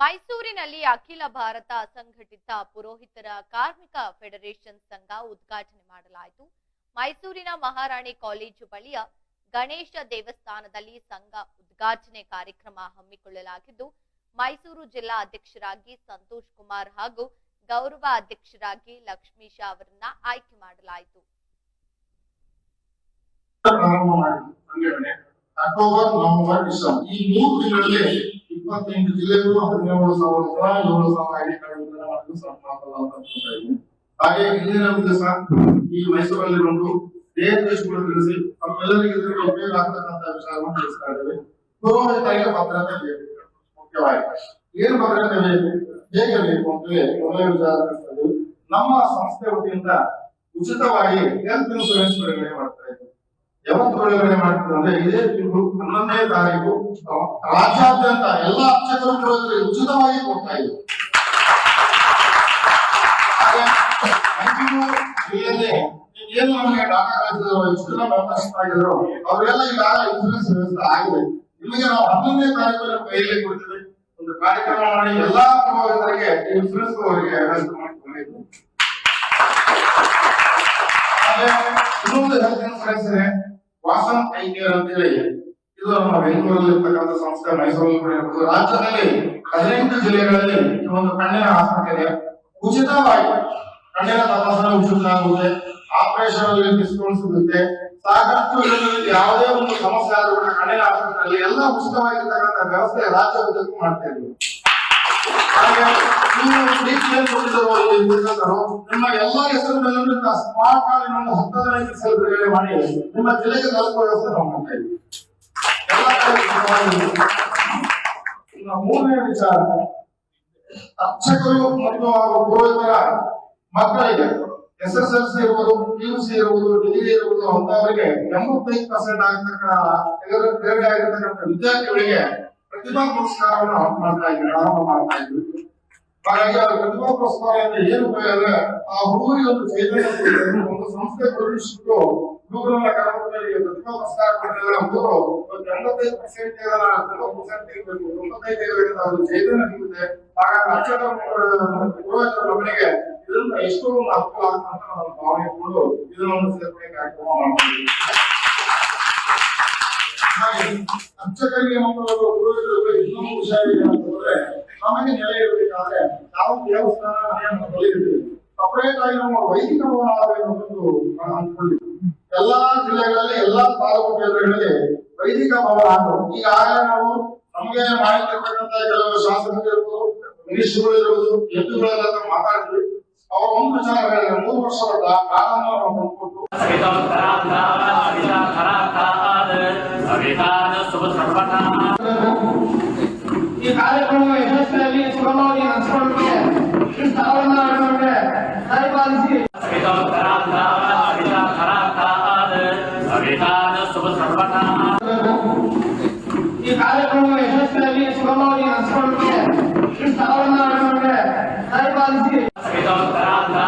ಮೈಸೂರಿನಲ್ಲಿ ಅಖಿಲ ಭಾರತ ಅಸಂಘಟಿತ ಪುರೋಹಿತರ ಕಾರ್ಮಿಕ ಫೆಡರೇಷನ್ ಸಂಘ ಉದ್ಘಾಟನೆ ಮಾಡಲಾಯಿತು. ಮೈಸೂರಿನ ಮಹಾರಾಣಿ ಕಾಲೇಜು ಬಳಿಯ ಗಣೇಶ ದೇವಸ್ಥಾನದಲ್ಲಿ ಸಂಘ ಉದ್ಘಾಟನೆ ಕಾರ್ಯಕ್ರಮ ಹಮ್ಮಿಕೊಳ್ಳಲಾಗಿದ್ದು, ಮೈಸೂರು ಜಿಲ್ಲಾ ಅಧ್ಯಕ್ಷರಾಗಿ ಸಂತೋಷ್ ಕುಮಾರ್ ಹಾಗೂ ಗೌರವ ಅಧ್ಯಕ್ಷರಾಗಿ ಲಕ್ಷ್ಮೀಶ ಅವರನ್ನ ಆಯ್ಕೆ ಮಾಡಲಾಯಿತು. ಅಕ್ಟೋಬರ್ ನವೆಂಬರ್ ಈ ಮೂರು ತಿಂಗಳಲ್ಲಿ ಇಪ್ಪತ್ತೆಂಟು ಜಿಲ್ಲೆಗಳು ಹದಿನೇಳು ಸಾವಿರದ ಏಳು ಸಾವಿರ ಐಡಿ ಕಾರ್ಡ್ ವಿತರಣೆ ಮಾಡಲು ಇದ್ದೀವಿ ಹಾಗೆ ಇಂದಿನ ದಿವಸ ಈ ಮೈಸೂರಲ್ಲಿ ಬಂದು ದೇಶಗಳು ತಿಳಿಸಿ ತಮ್ಮೆಲ್ಲರಿಗೆ ಇದರಿಂದ ಉಪಯೋಗ ಆಗ್ತಕ್ಕಂಥ ವಿಚಾರವನ್ನು ತಿಳಿಸ್ತಾ ಇದ್ದೇವೆ. ಪುರೋಹಿತರಿಗೆ ಭದ್ರತೆ ಬೇಕು, ಮುಖ್ಯವಾಗಿ. ಏನು ಭದ್ರತೆ ಬೇಕು, ಹೇಗೆ ಬೇಕು ಅಂತೇಳಿ ಮೊದಲನೇ ವಿಚಾರ ತಿಳಿಸ್ತಾ ನಮ್ಮ ಸಂಸ್ಥೆ ವತಿಯಿಂದ ಉಚಿತವಾಗಿ ಹೆಲ್ತ್ ಇನ್ಸೂರೆನ್ಸ್ ಬಿಡುಗಡೆ ಮಾಡ್ತಾ ಇದ್ದೇವೆ. ಯಾವತ್ತು ಬಿಡುಗಡೆ ಮಾಡ್ತೀವಿ ಅಂದ್ರೆ ಇದೇ ತಿಂಗಳು ಹನ್ನೊಂದನೇ ತಾರೀಕು ರಾಜ್ಯಾದ್ಯಂತ ಎಲ್ಲ ಅರ್ಚಕರು ಉಚಿತವಾಗಿ ಕೊಡ್ತಾ ಇದ್ದಾರೆ ಏನು ನಮಗೆ ಡಾಟಾ ಆಗಿದ್ರು ಅವರೆಲ್ಲ ಈಗಾಗಲೇ ಇನ್ಸೂರೆನ್ಸ್ ವ್ಯವಸ್ಥೆ ಆಗಿದೆ. ನಿಮಗೆ ನಾವು ಹನ್ನೊಂದನೇ ತಾರೀಕು ಕೈಯಲ್ಲಿ ಒಂದು ಕಾರ್ಯಕ್ರಮ ಮಾಡಿ ಎಲ್ಲಾ ಪ್ರಭಾವಿತರಿಗೆ ಇನ್ಸೂರೆನ್ಸ್ ಅವರಿಗೆ ಇನ್ನೊಂದು ಹೆಲ್ತ್ ಇನ್ಸೂರೆನ್ಸ್ ಇದೆ. ಇದು ನಮ್ಮ ಬೆಂಗಳೂರಲ್ಲಿ ಸಂಸ್ಥೆ ಮೈಸೂರಲ್ಲಿ ಕೂಡ ಇರ್ಬೋದು. ರಾಜ್ಯದಲ್ಲಿ ಹದಿನೆಂಟು ಜಿಲ್ಲೆಗಳಲ್ಲಿ ಈ ಒಂದು ಕಣ್ಣಿನ ಆಸ್ಪತ್ರೆ ಉಚಿತವಾಗಿ ಕಣ್ಣಿನ ತಪಾಸಣೆ ಉಚಿತ ಆಗುತ್ತೆ. ಆಪರೇಷನ್ ಅಲ್ಲಿ ಡಿಸ್ಕೌಂಟ್ ಸಿಗುತ್ತೆ. ಸಾಕಷ್ಟು ಯಾವುದೇ ಒಂದು ಸಮಸ್ಯೆ ಆದ್ರೂ ಕೂಡ ಕಣ್ಣಿನ ಆಸ್ಪತ್ರೆಯಲ್ಲಿ ಎಲ್ಲ ಉಚಿತವಾಗಿರ್ತಕ್ಕಂಥ ವ್ಯವಸ್ಥೆ ರಾಜ್ಯ ಉದ್ದಕ್ಕೂ ಮಾಡ್ತಾ ಇದ್ದೀವಿ ನಿಮ್ಮ ಎಲ್ಲಾ ಹೆಸರು ಸ್ಮಾರ್ಟ್ ಕಾರ್ಡ್ ಇನ್ನೊಂದು ಹತ್ತು ಹದಿನೈದು ಬಿಡುಗಡೆ ಮಾಡಿ. ನಿಮ್ಮ ಜಿಲ್ಲೆಗೆ ತಲುಪುವ ವ್ಯವಸ್ಥೆ ನಾವು ಮಾಡ್ತಾ ಇದ್ದೀವಿ. ಮೂರನೇ ವಿಚಾರ. ಅರ್ಚಕರು ಮತ್ತು ಅವರು ಪುರೋಹಿತರ ಮಕ್ಕಳಿಗೆ ಎಸ್ ಎಸ್ ಎಲ್ ಸಿ ಇರುವುದು ಸಿ ಇರುವುದು ಡಿಗ್ರಿ ಇರುವುದು ಅಂತವರಿಗೆ ಎಂಬತ್ತೈದು ಪರ್ಸೆಂಟ್ ಆಗಿರ್ತಕ್ಕಂಥ ವಿದ್ಯಾರ್ಥಿಗಳಿಗೆ ಪ್ರತಿಭಾ ಪುರಸ್ಕಾರವನ್ನು ಮಾಡ್ತಾ ಇದ್ದೀವಿ ಪ್ರಾರಂಭ ಮಾಡ್ತಾ ಇದ್ವಿ ಹಾಗಾಗಿ ಪುರಸ್ಕಾರ ಏನು ಆ ಹುಡುಗರಿಗೆ ಒಂದು ಚೈತನ್ಯ ಒಂದು ಸಂಸ್ಥೆ ಪ್ರವೇಶಿಸಿಟ್ಟು ಹುಡುಗರನ್ನ ಕರ್ಕೊಂಡ್ಬಂದು ಪ್ರತಿಭಾ ಪುರಸ್ಕಾರ ಹುಡುಗರು ಒಂದು ಎಂಬತ್ತೈದು ಪರ್ಸೆಂಟ್ ಪರ್ಸೆಂಟ್ ತೆಗಿಬೇಕು. ತೊಂಬತ್ತೈದು ತೆಗಿಬೇಕು ಒಂದು ಚೈತನ್ಯ ಸಿಗುತ್ತೆ ಹಾಗಾಗಿ ಅಕ್ಷರ ಮಕ್ಕಳಿಗೆ ಇದರಿಂದ ಎಷ್ಟೋ ಒಂದು ಅನುಕೂಲ ಆಗುತ್ತೆ ಅಂತ ನಾವು ಭಾವನೆ ಇಟ್ಕೊಂಡು ಇದನ್ನೊಂದು ಸೇರ್ಪಡೆ ಕಾರ್ಯಕ್ರಮ ಮಾಡ್ತೀವಿ. ಅರ್ಚಕರಿಗೆ ಮಕ್ಕಳು ಪುರೋಹಿತರಿಗೆ ಇನ್ನೊಂದು ಹುಷಾರಿದೆ ಅಂತಂದ್ರೆ ನಮಗೆ ನೆಲೆ ಇರಬೇಕಾದ್ರೆ ನಾವು ದೇವಸ್ಥಾನ ಮನೆಯನ್ನು ಕಲಿಯಿರ್ತೀವಿ ಸಪರೇಟ್ ಆಗಿ ನಮ್ಮ ವೈದಿಕ ಭವನ ಆಗಬೇಕು ಅನ್ನೋದು ನಾನು ಅಂದ್ಕೊಂಡಿದ್ದೆ ಎಲ್ಲಾ ಜಿಲ್ಲೆಗಳಲ್ಲಿ ಎಲ್ಲಾ ತಾಲೂಕು ಕೇಂದ್ರಗಳಲ್ಲಿ ವೈದಿಕ ಭವನ ಈಗಾಗಲೇ ನಾವು ನಮಗೆ ಮಾಹಿತಿ ಇರ್ತಕ್ಕಂಥ ಕೆಲವು ಶಾಸಕರು ಇರ್ಬೋದು ಮಿನಿಸ್ಟರ್ಗಳು ಇರ್ಬೋದು ಎಂಪಿಗಳೆಲ್ಲ ಮಾತಾಡಿದ್ವಿ ಅವರು ಒಂದು ಜನ ಹೇಳಿದ್ರೆ ಮೂರು ವರ್ಷ ಕಾಲವನ್ನು ನಾವು ತಂದ್ಕೊಟ್ಟು ಈ ಕಾರ್ಯಕ್ರಮ यशस्वी रवि सुगमा ने एक्सपोर्ट खराब खराब था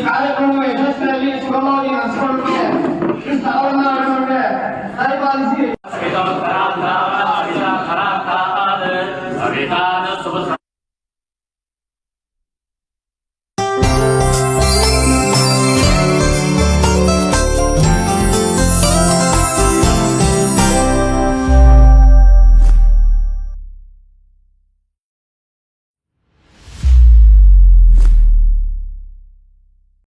कार्यक्रम परिधान शुभ